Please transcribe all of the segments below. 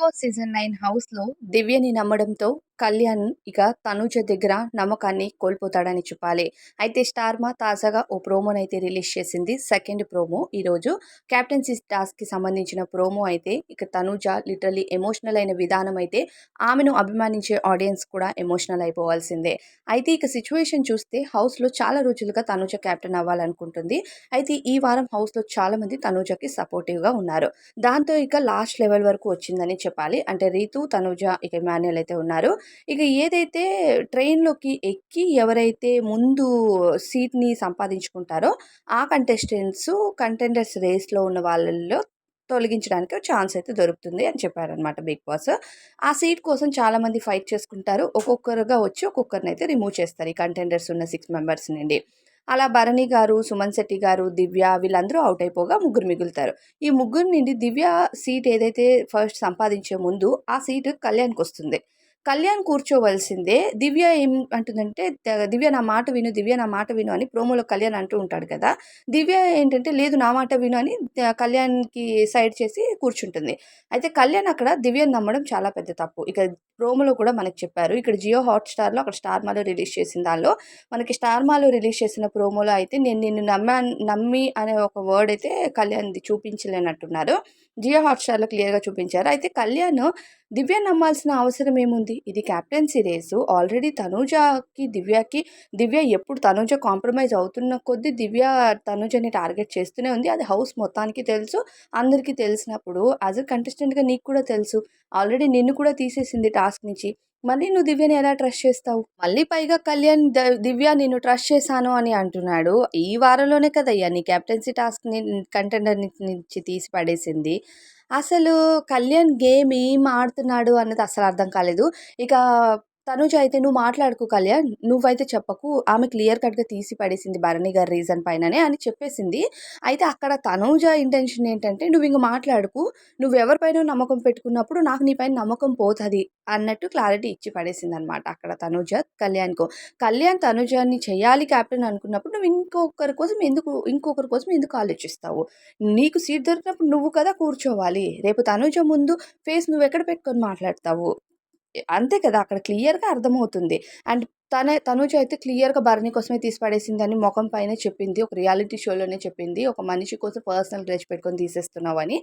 Boss season nine హౌస్లో దివ్యని నమ్మడంతో కళ్యాణ్ ఇక తనుజ దగ్గర నమ్మకాన్ని కోల్పోతాడని చెప్పాలి. అయితే స్టార్మా తాజాగా ఓ ప్రోమోనైతే రిలీజ్ చేసింది. సెకండ్ ప్రోమో ఈరోజు. క్యాప్టెన్సీ టాస్క్కి సంబంధించిన ప్రోమో అయితే ఇక తనుజ లిటరలీ ఎమోషనల్ అయిన విధానం అయితే ఆమెను అభిమానించే ఆడియన్స్ కూడా ఎమోషనల్ అయిపోవాల్సిందే. అయితే ఇక సిచ్యువేషన్ చూస్తే హౌస్లో చాలా రోజులుగా తనుజ క్యాప్టెన్ అవ్వాలనుకుంటుంది. అయితే ఈ వారం హౌస్లో చాలా మంది తనుజకి సపోర్టివ్గా ఉన్నారు. దాంతో ఇక లాస్ట్ లెవెల్ వరకు వచ్చిందని చెప్పాలి. అంటే రీతు తనుజ ఇక మాన్యుల్ అయితే ఉన్నారు. ఇక ఏదైతే ట్రైన్లోకి ఎక్కి ఎవరైతే ముందు సీట్ని సంపాదించుకుంటారో ఆ కంటెస్టెంట్స్ కంటెండర్స్ రేస్లో ఉన్న వాళ్ళల్లో తొలగించడానికి ఛాన్స్ అయితే దొరుకుతుంది అని చెప్పారనమాట బిగ్ బాస్. ఆ సీట్ కోసం చాలామంది ఫైట్ చేసుకుంటారు. ఒక్కొక్కరుగా వచ్చి ఒక్కొక్కరిని అయితే రిమూవ్ చేస్తారు ఈ కంటెండర్స్ ఉన్న సిక్స్ మెంబర్స్ నుండి. అలా భరణి గారు సుమన్ శెట్టి గారు దివ్య వీళ్ళందరూ అవుట్ అయిపోగా ముగ్గురు మిగులుతారు. ఈ ముగ్గురు నుండి దివ్య సీట్ ఏదైతే ఫస్ట్ సంపాదించే ముందు ఆ సీటు కళ్యాణ్కి వస్తుంది. కళ్యాణ్ కూర్చోవలసిందే దివ్య ఏం అంటుందంటే దివ్య నా మాట విను దివ్య నా మాట విను అని ప్రోమోలో కళ్యాణ్ అంటూ ఉంటాడు కదా. దివ్య ఏంటంటే లేదు నా మాట విను అని కళ్యాణ్కి సైడ్ చేసి కూర్చుంటుంది. అయితే కళ్యాణ్ అక్కడ దివ్యను నమ్మడం చాలా పెద్ద తప్పు. ఇక ప్రోమోలో కూడా మనకి చెప్పారు. ఇక్కడ జియో హాట్స్టార్లో అక్కడ స్టార్ మాలో రిలీజ్ చేసిన దానిలో మనకి స్టార్ మాలో రిలీజ్ చేసిన ప్రోమోలో అయితే నేను నిన్ను నమ్మా నమ్మి అనే ఒక వర్డ్ అయితే కళ్యాణ్ది చూపించలేనట్టున్నారు. జియో హాట్స్టార్లో క్లియర్గా చూపించారు. అయితే కళ్యాణ్ దివ్య నమ్మాల్సిన అవసరం ఏముంది? ఇది క్యాప్టెన్సీ రేసు ఆల్రెడీ తనుజకి దివ్యకి దివ్య ఎప్పుడు తనుజ కాంప్రమైజ్ అవుతున్న కొద్దీ దివ్య తనుజని టార్గెట్ చేస్తూనే ఉంది. అది హౌస్ మొత్తానికి తెలుసు అందరికీ తెలిసినప్పుడు. యాజ్ అ కంటెస్టెంట్గా నీకు కూడా తెలుసు. ఆల్రెడీ నిన్ను కూడా తీసేసింది టాస్క్ నుంచి. మళ్ళీ నువ్వు దివ్యని ఎలా ట్రస్ట్ చేస్తావు? మళ్ళీ పైగా కళ్యాణ్ ద- దివ్య నేను ట్రస్ట్ చేశాను అని అంటున్నాడు. ఈ వారంలోనే కదయ్యా నీ క్యాప్టెన్సీ టాస్క్ని కంటెండర్ నుంచి తీసి పడేసింది. అసలు కళ్యాణ్ గేమ్ ఏం ఆడుతున్నాడు అన్నది అసలు అర్థం కాలేదు. ఇక తనుజ అయితే నువ్వు మాట్లాడుకు కళ్యాణ్ నువ్వైతే చెప్పకు ఆమె క్లియర్ కట్గా తీసి పడేసింది భరణి గారి రీజన్ పైననే అని చెప్పేసింది. అయితే అక్కడ తనుజ ఇంటెన్షన్ ఏంటంటే నువ్వు ఇంక మాట్లాడుకు నువ్వు ఎవరిపైన నమ్మకం పెట్టుకున్నప్పుడు నాకు నీ పైన నమ్మకం పోతుంది అన్నట్టు క్లారిటీ ఇచ్చి పడేసింది అనమాట అక్కడ తనుజ కళ్యాణ్కు. కళ్యాణ్ తనుజాన్ని చేయాలి క్యాప్టెన్ అనుకున్నప్పుడు నువ్వు ఇంకొకరి కోసం ఎందుకు ఇంకొకరి కోసం ఎందుకు ఆలోచిస్తావు? నీకు సీట్ దొరికినప్పుడు నువ్వు కదా కూర్చోవాలి రేపు తనుజ ముందు ఫేస్ నువ్వు ఎక్కడ పెట్టుకొని మాట్లాడతావు? అంతే కదా! అక్కడ క్లియర్గా అర్థమవుతుంది. అండ్ తనే తనుజ అయితే క్లియర్గా భరణి కోసమే తీసి పడేసిందని ముఖం పైన చెప్పింది. ఒక రియాలిటీ షోలోనే చెప్పింది. ఒక మనిషి కోసం పర్సనల్ గ్రేజ్ పెట్టుకొని తీసేస్తున్నావని.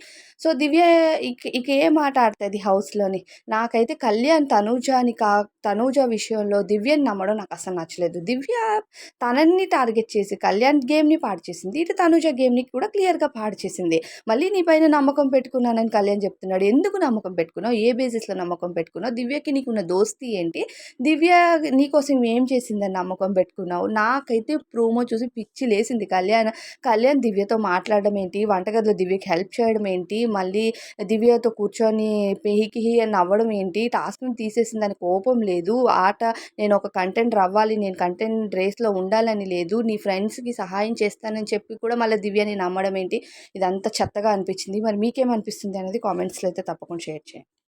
సో దివ్య ఇక ఇక ఏ మాట ఆడుతుంది హౌస్లోని? నాకైతే కళ్యాణ్ తనూజాని కా తనూజ విషయంలో దివ్యని నమ్మడం నాకు అసలు నచ్చలేదు. దివ్య తనని టార్గెట్ చేసి కళ్యాణ్ గేమ్ని పాడు చేసింది. ఇటు తనూజ గేమ్ని కూడా క్లియర్గా పాడు చేసింది. మళ్ళీ నీ పైన నమ్మకం పెట్టుకున్నానని కళ్యాణ్ చెప్తున్నాడు. ఎందుకు నమ్మకం పెట్టుకున్నావు? ఏ బేసిస్లో నమ్మకం పెట్టుకున్నావు? దివ్యకి నీకున్న దోస్తి ఏంటి? దివ్య నీకోసం ఏం చేసిందని నమ్మకం పెట్టుకున్నావు. నాకైతే ప్రోమో చూసి పిచ్చి లేసింది కళ్యాణ్. కళ్యాణ్ దివ్యతో మాట్లాడడం ఏంటి? వంటగదిలో దివ్యకి హెల్ప్ చేయడం ఏంటి? మళ్ళీ దివ్యతో కూర్చొని పెహికి అని నవ్వడం ఏంటి? టాస్క్ని తీసేసిందని కోపం లేదు. ఆట నేను ఒక కంటెంట్ రవ్వాలి నేను కంటెంట్ రేస్లో ఉండాలని లేదు. నీ ఫ్రెండ్స్కి సహాయం చేస్తానని చెప్పి కూడా మళ్ళీ దివ్యని నమ్మడం ఏంటి? ఇదంతా చెత్తగా అనిపించింది. మరి మీకేమనిపిస్తుంది అనేది కామెంట్స్లో అయితే తప్పకుండా షేర్ చేయండి.